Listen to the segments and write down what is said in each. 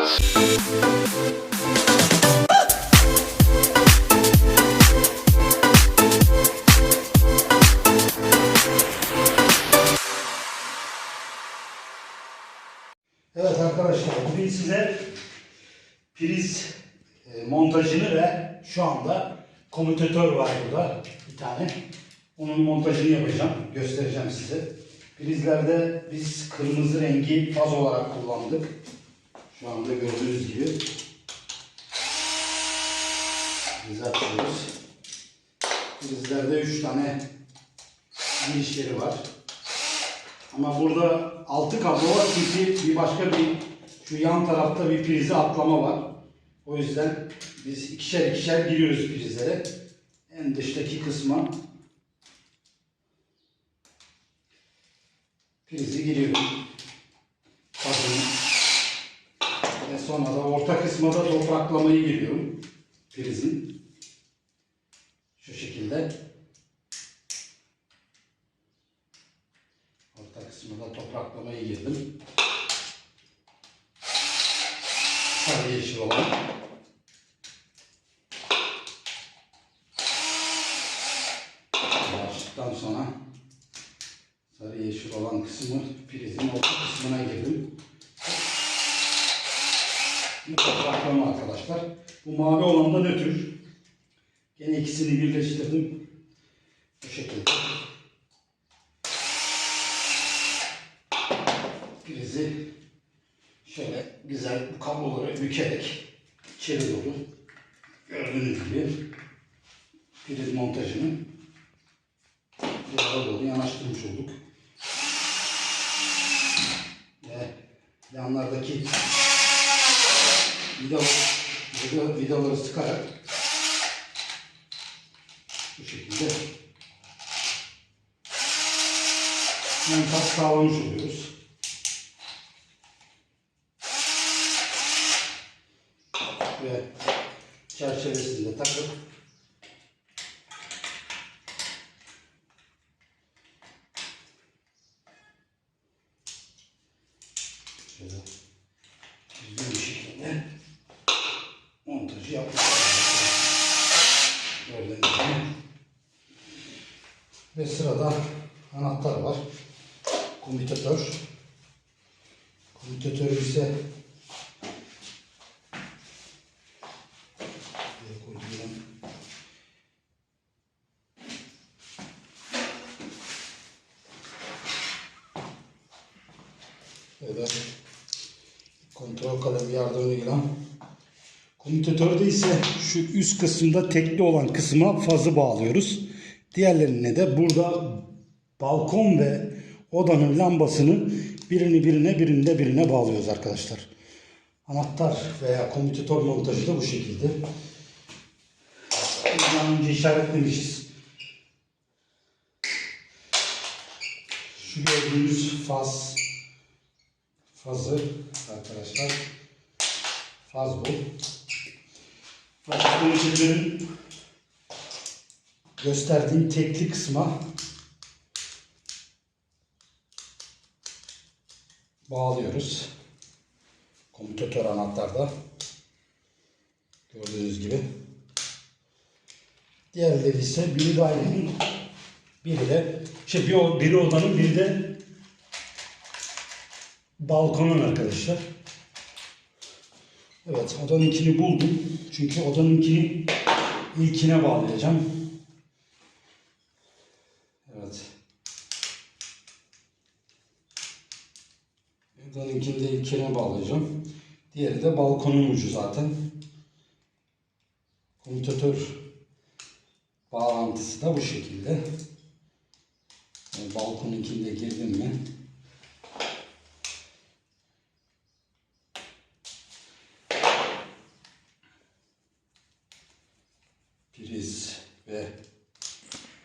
Evet arkadaşlar bugün size priz e, montajını ve şu anda komütatör var burada bir tane. Onun montajını yapacağım. Göstereceğim size. Prizlerde biz kırmızı rengi faz olarak kullandık. Şu anda gördüğünüz gibi. Priz açıyoruz. Prizlerde 3 tane girişleri var. Ama burada altı kablo var çünkü bir başka bir şu yan tarafta bir prize atlama var. O yüzden biz ikişer ikişer giriyoruz prizlere. En dıştaki kısma prizi giriyorum. Bakın. Ve sonra da orta kısma da topraklamayı giriyorum. Prizin. Şu şekilde. Orta kısmına topraklamayı girdim. Sarı yeşil olan. Açtıktan sonra sarı yeşil olan kısmı prizin orta kısmına girdim. Bu arkadaşlar. Bu mavi olan da nötr. Gene ikisini birleştirdim. Bu şekilde. prizi şöyle güzel bu kabloları bükerek içeri doğru gördüğünüz gibi priz montajını yara doğru yanaştırmış olduk. Ve yanlardaki vidaları, vida- vidaları sıkarak bu şekilde montaj sağlamış oluyoruz. ve çerçevesinde takıp şöyle düzgün bir şekilde montajı yapmak Gördüğünüz gibi. Sırada anahtar var. Komütatör. Komütatör ise Evet. Kontrol kalemi yardımıyla. Komütatörde ise şu üst kısımda tekli olan kısma fazı bağlıyoruz. Diğerlerine de burada balkon ve odanın lambasını birini birine birini de birine bağlıyoruz arkadaşlar. Anahtar veya komütatör montajı da bu şekilde. Daha önce işaretlemişiz. Şu gördüğünüz faz fazı arkadaşlar. Faz bu. Ölçülerin gösterdiğim tekli kısma bağlıyoruz. Komütatör anahtarda. Gördüğünüz gibi. Diğerleri ise biri dairenin, biri de şey bir, biri odanın, biri de balkonun arkadaşlar. Evet, odanınkini buldum. Çünkü odanınkini ilkine bağlayacağım. Evet. Odanınkini de ilkine bağlayacağım. Diğeri de balkonun ucu zaten. Komütatör bağlantısı da bu şekilde. Yani balkonunkini de girdim mi? Priz ve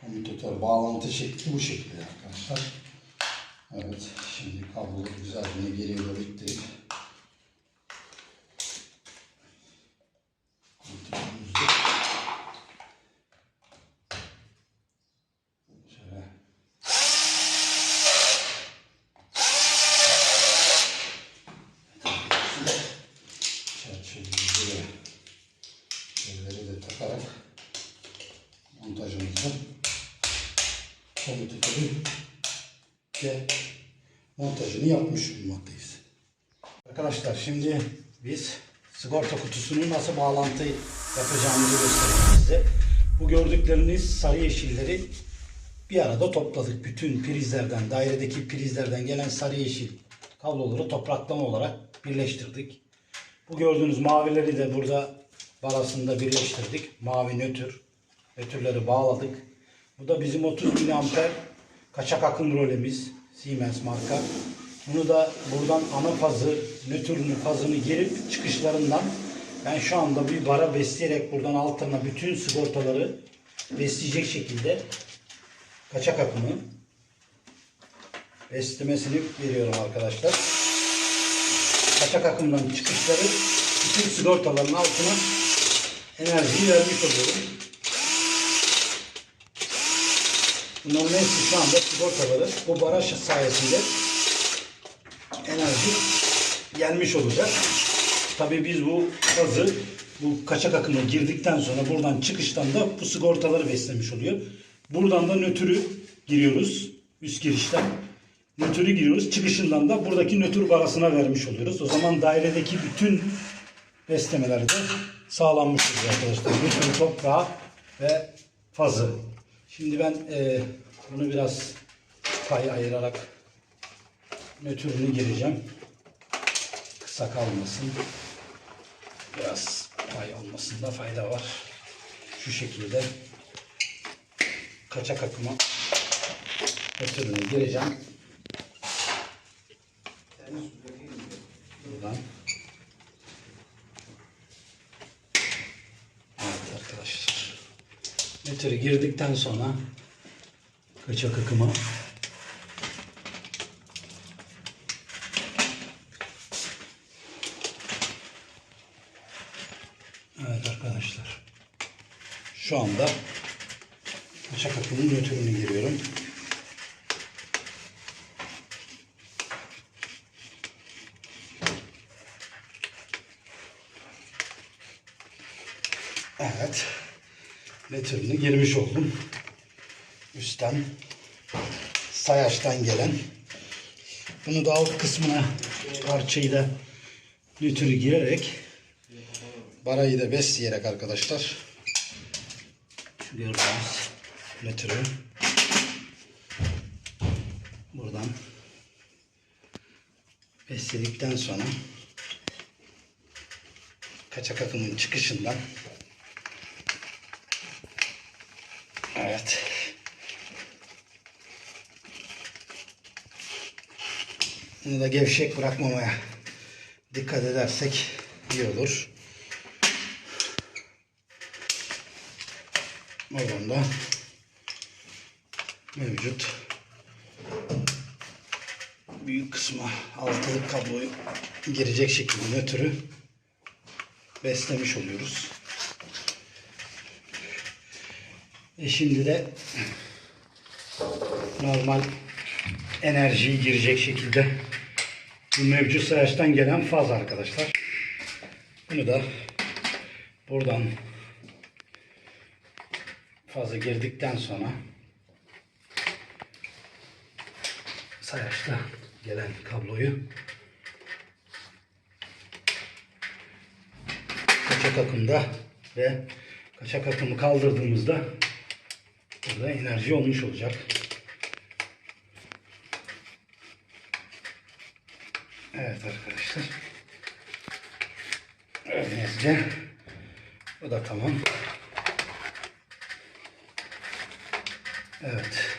komütatör bağlantı şekli bu şekilde arkadaşlar. Evet, şimdi kabloları montajını yapmış bulunmaktayız. Arkadaşlar şimdi biz sigorta kutusunu nasıl bağlantı yapacağımızı göstereyim size. Bu gördükleriniz sarı yeşilleri bir arada topladık. Bütün prizlerden, dairedeki prizlerden gelen sarı yeşil kabloları topraklama olarak birleştirdik. Bu gördüğünüz mavileri de burada barasında birleştirdik. Mavi nötr. Nötrleri bağladık. Bu da bizim 30 miliamper kaçak akım rolemiz. Siemens marka. Bunu da buradan ana fazı, nötrünü fazını girip çıkışlarından ben şu anda bir bara besleyerek buradan altına bütün sigortaları besleyecek şekilde kaçak akımı beslemesini veriyorum arkadaşlar. Kaçak akımdan çıkışları bütün sigortaların altına enerjiyi vermiş oluyorum. Bunların hepsi şu anda sigortaları bu baraj sayesinde enerji gelmiş olacak. Tabii biz bu gazı bu kaçak akıma girdikten sonra buradan çıkıştan da bu sigortaları beslemiş oluyor. Buradan da nötrü giriyoruz üst girişten. Nötrü giriyoruz. Çıkışından da buradaki nötr barasına vermiş oluyoruz. O zaman dairedeki bütün beslemeleri de sağlanmış oluyor arkadaşlar. Nötrü toprağı ve fazı. Şimdi ben e, bunu biraz pay ayırarak nötrünü gireceğim. Kısa kalmasın. Biraz pay olmasında fayda var. Şu şekilde kaçak akıma nötrünü gireceğim. Buradan. Evet arkadaşlar. Nötrü girdikten sonra kaçak akıma Evet arkadaşlar. Şu anda kaçak akımın nötrünü giriyorum. Evet. Nötrünü girmiş oldum. Üstten sayaçtan gelen. Bunu da alt kısmına parçayı da nötrü girerek Barayı da besleyerek arkadaşlar. Şu gördüğünüz metrü buradan besledikten sonra kaçak akımın çıkışından evet bunu da gevşek bırakmamaya dikkat edersek iyi olur. Oradan da mevcut büyük kısma altılık kabloyu girecek şekilde nötrü beslemiş oluyoruz. E şimdi de normal enerjiyi girecek şekilde bu mevcut sayaçtan gelen faz arkadaşlar. Bunu da buradan fazla girdikten sonra sayaçta gelen kabloyu kaçak akımda ve kaçak akımı kaldırdığımızda burada enerji olmuş olacak. Evet arkadaşlar. Öyleyse bu da tamam. Evet.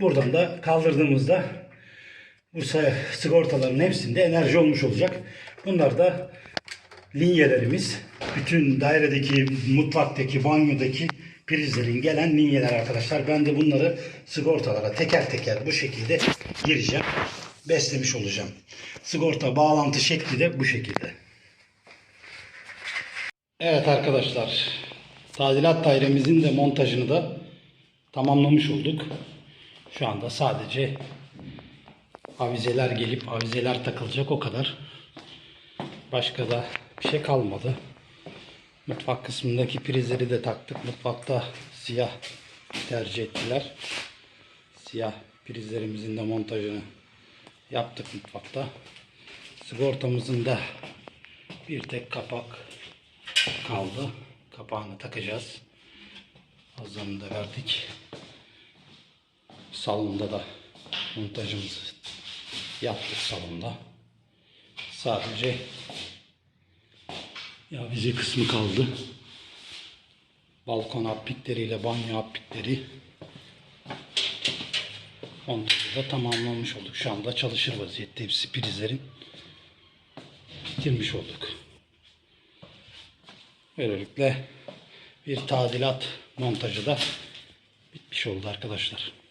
Buradan da kaldırdığımızda bu sigortaların hepsinde enerji olmuş olacak. Bunlar da linyelerimiz. Bütün dairedeki, mutfaktaki, banyodaki prizlerin gelen linyeler arkadaşlar. Ben de bunları sigortalara teker teker bu şekilde gireceğim. Beslemiş olacağım. Sigorta bağlantı şekli de bu şekilde. Evet arkadaşlar. Tadilat dairemizin de montajını da tamamlamış olduk. Şu anda sadece avizeler gelip avizeler takılacak o kadar. Başka da bir şey kalmadı. Mutfak kısmındaki prizleri de taktık. Mutfakta siyah tercih ettiler. Siyah prizlerimizin de montajını yaptık mutfakta. Sigortamızın da bir tek kapak kaldı. Kapağını takacağız. Hazırını da verdik. Salonda da montajımızı yaptık salonda. Sadece ya vize kısmı kaldı. Balkon appikleriyle banyo appikleri montajı da tamamlamış olduk. Şu anda çalışır vaziyette hepsi prizlerin bitirmiş olduk. Böylelikle bir tadilat montajı da bitmiş oldu arkadaşlar.